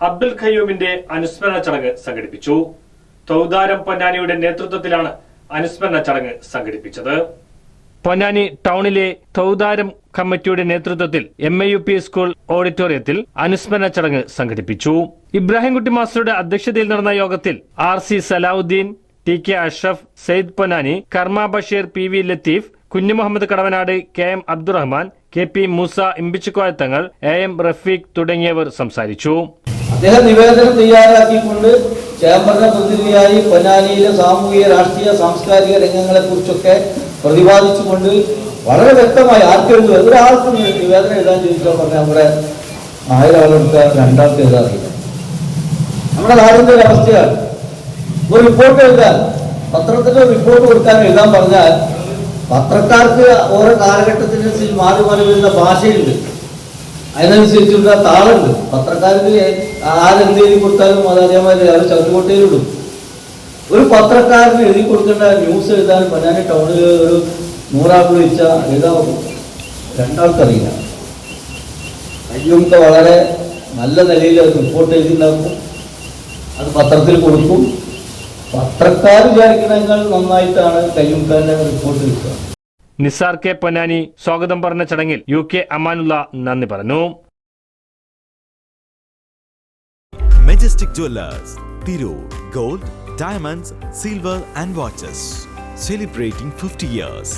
അബ്ദുൽ ഖയ്യൂമിന്റെ അനുസ്മരണ ചടങ്ങ് സംഘടിപ്പിച്ചു. തൗദാരം പൊന്നാനിയുടെ നേതൃത്വത്തിലാണ് അനുസ്മരണ ചടങ്ങ് സംഘടിപ്പിച്ചത്. പൊന്നാനി ടൗണിലെ തൗദാരം കമ്മിറ്റിയുടെ നേതൃത്വത്തിൽ M A U P school ഓഡിറ്റോറിയത്തിൽ അനുസ്മരണ ചടങ്ങ് സംഘടിപ്പിച്ചു. ഇബ്രാഹിംകുട്ടി മാസ്റ്ററുടെ അധ്യക്ഷതയിൽ നടന്ന യോഗത്തിൽ R C Salahuddin T K Ashraf Sayed Ponnani കർമ്മ Basheer P V Latheef Kunju Muhammad Kadavanad K M Abdurahman K P Moosa Imbichukoya Thangal A M Rafeeq തുടങ്ങിയവർ സംസാരിച്ചു. അദ്ദേഹം നിവേദനം തയ്യാറാക്കിക്കൊണ്ട് ചേംബറിന്റെ പ്രതിനിധിയായി പൊന്നാനിയിലെ സാമൂഹിക രാഷ്ട്രീയ സാംസ്കാരിക രംഗങ്ങളെ കുറിച്ചൊക്കെ പ്രതിപാദിച്ചുകൊണ്ട് വളരെ വ്യക്തമായി ആർക്കെഴുതുക ഒരാൾക്കും നിവേദനം എഴുതാൻ ചോദിച്ചാൽ പറഞ്ഞാൽ നമ്മുടെ ആയിരം ആളെടുത്ത രണ്ടാൾക്ക് എഴുതാറില്ല നമ്മുടെ നാടിന്റെ ഒരു അവസ്ഥയാണ്. ഒരു റിപ്പോർട്ട് എഴുതാൻ പത്രത്തിന്റെ റിപ്പോർട്ട് കൊടുക്കാൻ എഴുതാൻ പറഞ്ഞാൽ പത്രക്കാർക്ക് ഓരോ കാലഘട്ടത്തിനനുസരിച്ച് മാറി മാറി വരുന്ന ഭാഷയുണ്ട്. അതിനനുസരിച്ചുള്ള താളുണ്ട്. പത്രക്കാർക്ക് ആരെന്ത് എഴുതി കൊടുത്താലും അത് അതേമാതിരി അവർ ചവിട്ടുകൊട്ടയിലിടും ഒരു പത്രക്കാരന് എഴുതി കൊടുക്കേണ്ട ന്യൂസ് എഴുതാൻ പൊന്നാനി ടൗണിൽ ഒരു നൂറാൾക്ക് വെച്ച എഴുതാൻ രണ്ടാൾക്കറിയില്ല. അയ്യൊക്കെ വളരെ നല്ല നിലയിൽ അത് റിപ്പോർട്ട് എഴുതിണ്ടാക്കും. അത് പത്രത്തിൽ കൊടുക്കും. പത്രക്കാർ വിചാരിക്കുന്നതിനേക്കാൾ നന്നായിട്ടാണ് കയ്യുംക്കാരന്റെ റിപ്പോർട്ട് കിട്ടുക. നിസാർ കെ പൊന്നാനി സ്വാഗതം പറഞ്ഞ ചടങ്ങിൽ യു കെ അമാനുള്ള നന്ദി പറഞ്ഞു Majestic Jewelers, Tirur, Gold, Diamonds, Silver and Watches. Celebrating 50 years.